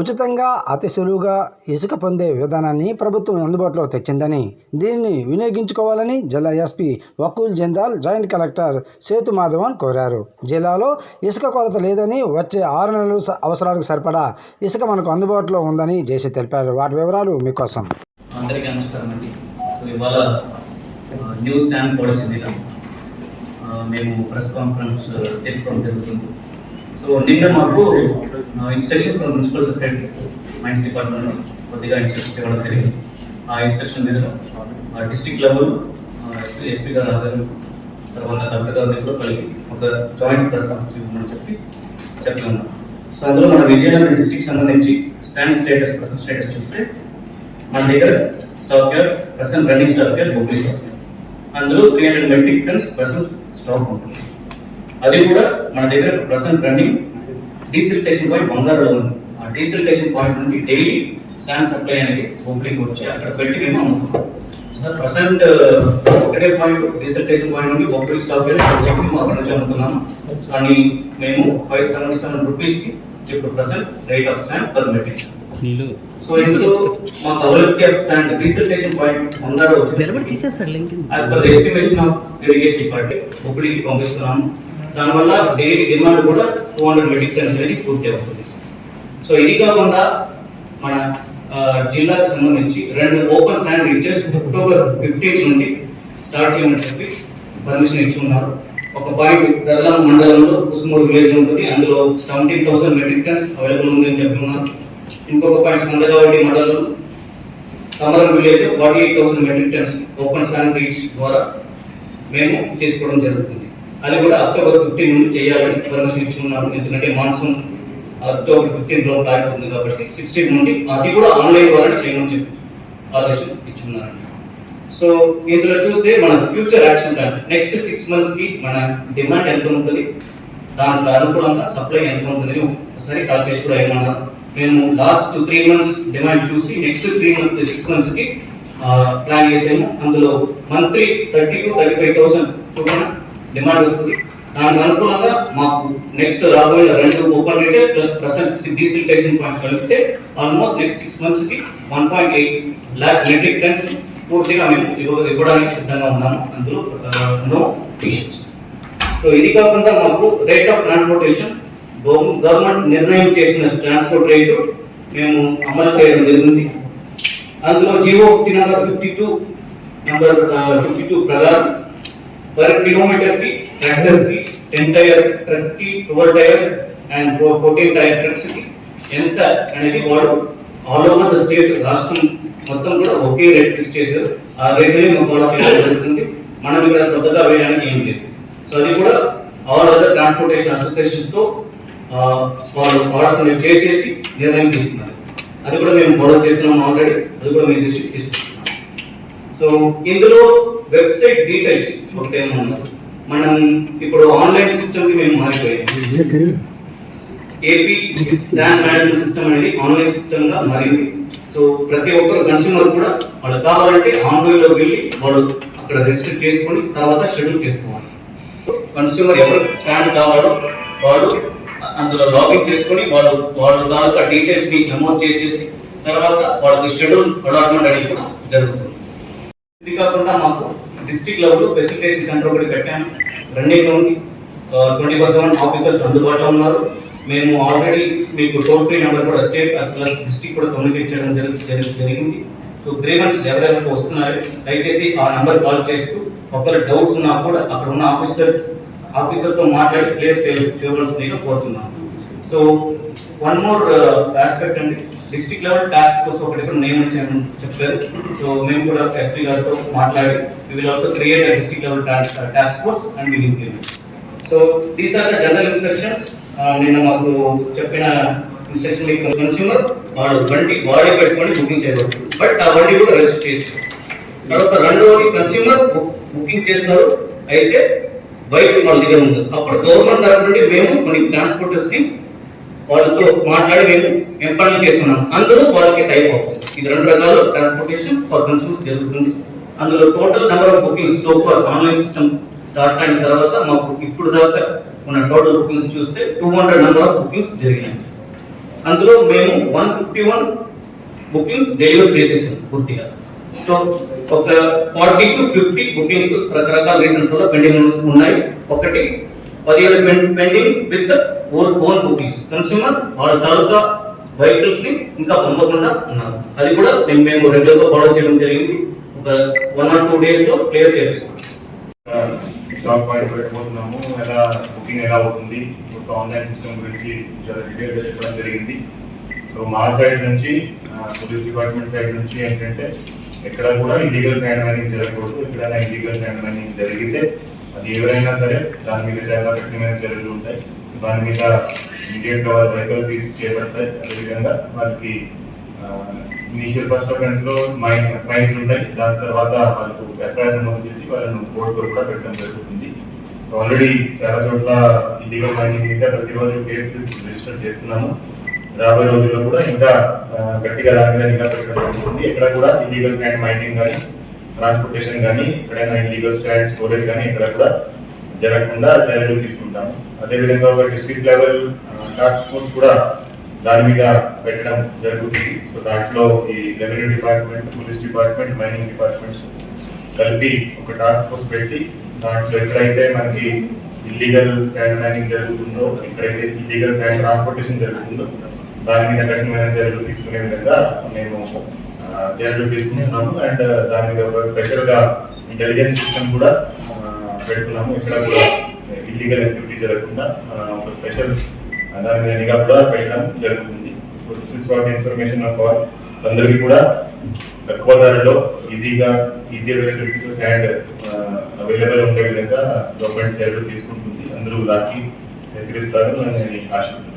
ఉచితంగా అతి సులువుగా ఇసుక పొందే విధానాన్ని ప్రభుత్వం అందుబాటులో తెచ్చిందని దీనిని వినియోగించుకోవాలని జిల్లా SP Vakul Jindal joint collector Sethu Madhavan కోరారు. జిల్లాలో ఇసుక కొరత లేదని వచ్చే ఆరు నెలలు అవసరాలకు సరిపడా ఇసుక మనకు అందుబాటులో ఉందని జేసీ తెలిపారు. వాటి వివరాలు మీకోసం. అందరికీ నమస్కారం అండి. సో ఇవాళ న్యూస్ పాలసీ మేము ప్రెస్ కాన్ఫరెన్స్ తీసుకోవడం జరుగుతుంది. సో నిన్న మాకు instruction from principal secretary mines department కొద్దిగా ఇన్స్ట్రక్షన్స్ ఇవ్వడం జరిగింది. ఆ ఇన్స్ట్రక్షన్ మీద డిస్టిక్ లెవెల్ ఎస్పీ ఎస్పీ గారు ఆధారం తర్వాత కలెక్టర్ గారిని కూడా కలిపి ఒక జాయింట్ ప్రెస్ కాన్ఫరెన్స్ ఇవ్వమని చెప్పి చెప్పి ఉన్నాం సో అందులో మన విజయనగరం డిస్ట్రిక్ట్ సంబంధించి శాండ్ స్టేటస్ ప్రెసెంట్ స్టేటస్ చూస్తే మన దగ్గర stock year present running stock year బొగ్లీ stock అందులో three hundred metric tons present stock ఉంటుంది. అది కూడా మన దగ్గర ప్రసెంట్ రన్నింగ్ డీసిల్టేషన్ పాయింట్ బంగారులో ఉంది ఆ డీసిల్టేషన్ పాయింట్ నుండి డైలీ శాండ్ సప్లై అనేది బొగ్లీకి వచ్చి అక్కడ పెట్టి మేము అమ్ముతున్నాం. సార్ ప్రసెంట్ ఒకటే పాయింట్ డీసిల్టేషన్ పాయింట్ నుండి స్టాక్ ఇయర్ చెప్పి మేము అక్కడ నుంచి అమ్ముతున్నాము కానీ మేము ఫైవ్ సెవెంటీ సెవెన్ రూపీస్కి ఇప్పుడు present rate of sand per metric so ఇందులో మా availability of sand desiltation point అందరూ as per estimation of irrigation department హుబ్లీకి పంపిస్తున్నాము. దానివల్ల డైలీ డిమాండ్ కూడా టూ హండ్రెడ్ మెట్రిక్ టన్స్ అనేది పూర్తి అవుతుంది. సో ఇది కాకుండా మన జిల్లాకు సంబంధించి రెండు open sand reaches October fifteen నుండి స్టార్ట్ చేయమని చెప్పి పర్మిషన్ ఇచ్చి ఉన్నారు. ఒక పాయింట్ గర్లం మండలంలో కుసుమూరు విలేజ్ ఉంటుంది. అందులో seventeen thousand metric tons available ఉంది అని చెప్పి ఉన్నారు. ఇంకొక పాయింట్ సందగావడి మండలంలో Kamaram village forty eight thousand metric tons open sand reach ద్వారా మేము తీసుకోవడం జరుగుతుంది. అది కూడా అక్టోబర్ ఫిఫ్టీన్ నుండి చేయాలని పర్మిషన్ ఇచ్చి ఉన్నారు ఎందుకంటే మాన్సూన్ అక్టోబర్ ఫిఫ్టీన్లో ఉంది కాబట్టి సిక్స్టీన్ నుండి అది కూడా ఆన్లైన్ ద్వారా చేయమని చెప్పి ఆదేశం ఇచ్చున్నారండి సో ఇందులో చూస్తే మన future action plan. Next six మంత్స్కి మన డిమాండ్ ఎంత ఉంటుంది? దానికి అనుకూలంగా సప్లై ఎంత ఉంటుంది ఒకసారి కాల్కులేషన్ కూడా ఏమన్నారు. మేము లాస్ట్ త్రీ మంత్స్ డిమాండ్ చూసి నెక్స్ట్ త్రీ మంత్ సిక్స్ మంత్స్కి ప్లాన్ చేసాము. అందులో monthly thirty to thirty five thousand చొప్పున డిమాండ్ వస్తుంది. దానికి అనుకూలంగా మాకు నెక్స్ట్ రాబోయే రెండు open reaches plus present desiltation point కలిపితే ఆల్మోస్ట్ నెక్స్ట్ సిక్స్ మంత్స్కి one point eight lakh metric tons పూర్తిగా మేము ఇవ్వడానికి సిద్ధంగా ఉన్నాము. అందులో నో ఇష్యూస్ సో ఇది కాకుండా మాకు రేట్ ఆఫ్ ట్రాన్స్పోర్టేషన్ గవర్నమెంట్ నిర్ణయం చేసిన ట్రాన్స్పోర్ట్ రేటు మేము అమలు చేయడం జరిగింది. అందులో GO fifty number fifty two number fifty two ప్రకారం పర్ కిలోమీటర్కి ట్రాక్టర్కి ten tyre ట్రక్కి twelve tyre and fourteen tyre ట్రక్స్కి ఎంత అనేది వాడు ఆల్ ఓవర్ ద స్టేట్ రాష్ట్రం మొత్తం కూడా ఒకే రేట్ ఫిక్స్ చేశారు. ఆ రేట్ మేము ఫాలో చేయడం జరుగుతుంది. మనం ఇక్కడ కొత్తగా వేయడానికి ఏం లేదు. సో అది కూడా ఆల్ అదర్ ట్రాన్స్పోర్టేషన్ అసోసియేషన్స్తో వాళ్ళు ఆర్డర్స్ చేసేసి నిర్ణయం తీసుకున్నారు. అది కూడా మేము ఫాలో చేస్తున్నాం ఆల్రెడీ. అది కూడా మేము దృష్టికి తీసుకుంటున్నాం సో ఇందులో వెబ్సైట్ డీటెయిల్స్ ఒకటే మనం ఇప్పుడు ఆన్లైన్ సిస్టమ్కి మేము మారిపోయాం. ఏపీ స్టాండ్ మేనేజ్మెంట్ సిస్టమ్ అనేది ఆన్లైన్ సిస్టమ్గా మారింది. సో ప్రతి ఒక్కరు కన్స్యూమర్ కూడా వాళ్ళు కావాలంటే ఆన్లైన్లోకి వెళ్ళి వాళ్ళు అక్కడ రిజిస్టర్ చేసుకొని తర్వాత షెడ్యూల్ చేసుకోవాలి. కన్స్యూమర్ ఎవరు శాండ్ కావాలో వాడు అందులో లాగిన్ చేసుకొని వాళ్ళు వాళ్ళ తాలూకా డీటెయిల్స్ని నమోదు చేసేసి తర్వాత వాళ్ళకి షెడ్యూల్ అలాట్మెంట్ అనేది కూడా జరుగుతుంది. ఇది కాకుండా మాకు డిస్ట్రిక్ట్ లెవెల్ ఫెసిలిటేషన్ సెంటర్ ఒకటి పెట్టాము రన్నింగ్ ఉంది ట్వంటీ ఫోర్ సెవెన్ ఆఫీసర్స్ అందుబాటులో ఉన్నారు. మేము ఆల్రెడీ మీకు టోల్ ఫ్రీ నెంబర్ కూడా స్టేట్ అస్ వెల్ డిస్టిక్ కూడా కమ్యూనికేట్ చేయడం జరిగింది. సో గ్రీవెన్స్ ఎవరెవరికి వస్తున్నారు దయచేసి ఆ నెంబర్ కాల్ చేస్తూ ఒకరి డౌట్స్ ఉన్నా కూడా అక్కడ ఉన్న ఆఫీసర్ ఆఫీసర్తో మాట్లాడి క్లియర్ చేయవలసిందిగా కోరుతున్నాను. సో వన్ మోర్ ఆస్పెక్ట్ అండి. డిస్ట్రిక్ట్ లెవెల్ టాస్క్ ఫోర్స్ ఒకటి కూడా నియమించామని చెప్పారు. సో మేము కూడా ఎస్పీ గారితో మాట్లాడి we will also create district level task force and will implement so these are the general instructions నిన్న మాకు చెప్పిన ఇన్స్ట్రక్షన్ కన్స్యూమర్ వాడు బండి బాడీ పెట్టుకొని బుకింగ్ చేయవచ్చు. బట్ ఆ బండి కూడా రెసిస్ట్ చేయొచ్చు. తర్వాత రెండవది కన్స్యూమర్ బుకింగ్ చేస్తున్నారు. అయితే బయట వాళ్ళ దగ్గర ఉంది. అప్పుడు గవర్నమెంట్ తరఫు నుండి మేము కొన్ని ట్రాన్స్పోర్టర్స్ని వాళ్ళతో మాట్లాడి మేము ఎంపానల్ చేసుకున్నాం అందులో వాళ్ళకి టైప్ అవుతుంది. ఇది రెండు రకాల. ట్రాన్స్పోర్టేషన్ ఫర్ కన్సూమ్స్ జరుగుతుంది. అందులో total number of bookings so far online system start అయిన తర్వాత మాకు ఇప్పుడు దాకా ఉన్న టోటల్ బుకింగ్స్ చూస్తే two hundred number of bookings జరిగినాయి. అందులో మేము one fifty one bookings deliver చేసేసాం పూర్తిగా. సో ఒక ఫార్టీ టు ఫిఫ్టీ బుకింగ్స్ రకరకాల రీజన్స్ వల్ల పెండింగ్ ఉన్నాయి. ఒకటి పదిహేను pending with own own bookings consumer వాళ్ళ తాలూకా వెహికల్స్ని ఇంకా పంపకుండా ఉన్నారు. అది కూడా మేము మేము రెగ్యులర్గా ఫాలో చేయడం జరిగింది. ఒక వన్ ఆర్ టూ డేస్లో క్లియర్ చేపిస్తాం. జాబ్ పాయింట్ పెట్టబోతున్నాము. ఎలా బుకింగ్ ఎలా అవుతుంది? మొత్తం ఆన్లైన్ సిస్టమ్ గురించి చాలా డీటెయిల్ చెప్పడం జరిగింది. సో మా సైడ్ నుంచి పోలీస్ డిపార్ట్మెంట్ సైడ్ నుంచి ఏంటంటే ఎక్కడ కూడా ఇల్లీగల్ శాండ్ మైనింగ్ జరగకూడదు. ఎక్కడైనా ఇల్లీగల్ శాండ్ మైనింగ్ జరిగితే అది ఎవరైనా సరే దాని మీద చాలా చర్యలు ఉంటాయి. దాని మీద ఇమీడియట్గా వాళ్ళ వెహికల్ సీజ్ చేయబడతాయి అదేవిధంగా వాళ్ళకి ఇనీషియల్ ఫస్ట్ అఫెన్స్లో మైన్ ఫైన్స్ ఉంటాయి. దాని తర్వాత వాళ్ళకు ఎఫ్ఐఆర్ నమోదు చేసి వాళ్ళను కోర్టులో కూడా పెట్టడం జరుగుతుంది. సో ఆల్రెడీ చాలా చోట్ల ఇల్లీగల్ మైనింగ్ మీద ప్రతిరోజు కేసెస్ రిజిస్టర్ చేస్తున్నాము. రాబోయే రోజుల్లో కూడా ఇంకా గట్టిగా దాని మీద నిఘా పెట్టడం జరుగుతుంది. ఎక్కడ కూడా ఇల్లీగల్ శాండ్ మైనింగ్ కానీ ట్రాన్స్పోర్టేషన్ కానీ ఎక్కడైనా ఇల్లీగల్ స్టాండ్ స్టోరేజ్ కానీ ఇక్కడ కూడా జరగకుండా చర్యలు తీసుకుంటాము అదేవిధంగా ఒక డిస్ట్రిక్ట్ లెవెల్ టాస్క్ ఫోర్స్ కూడా దాని మీద పెట్టడం జరుగుతుంది. సో దాంట్లో ఈ revenue department police department mining departments కలిపి ఒక టాస్క్ ఫోర్స్ పెట్టి దాంట్లో ఎక్కడైతే మనకి ఇల్లీగల్ శాండ్ మైనింగ్ జరుగుతుందో ఎక్కడైతే ఇల్లీగల్ శాండ్ ట్రాన్స్పోర్టేషన్ జరుగుతుందో దాని మీద కఠినమైన చర్యలు తీసుకునే విధంగా మేము చర్యలు తీసుకుంటున్నాము అండ్ దాని మీద ఒక స్పెషల్గా ఇంటెలిజెన్స్ సిస్టమ్ కూడా పెడుతున్నాము. ఇక్కడ కూడా ఇల్లీగల్ యాక్టివిటీ జరగకుండా ఒక స్పెషల్ దాని మీద నిఘా కూడా పెట్టడం జరుగుతుంది. So this is for information of all అందరికీ కూడా తక్కువ ధరలో ఈజీగా ఈజీ అవైలబిలిటీ శాండ్ అవైలబుల్ ఉండే విధంగా గవర్నమెంట్ చర్యలు తీసుకుంటుంది. అందరూ దానికి సహకరిస్తారు అని నేను ఆశిస్తున్నాను.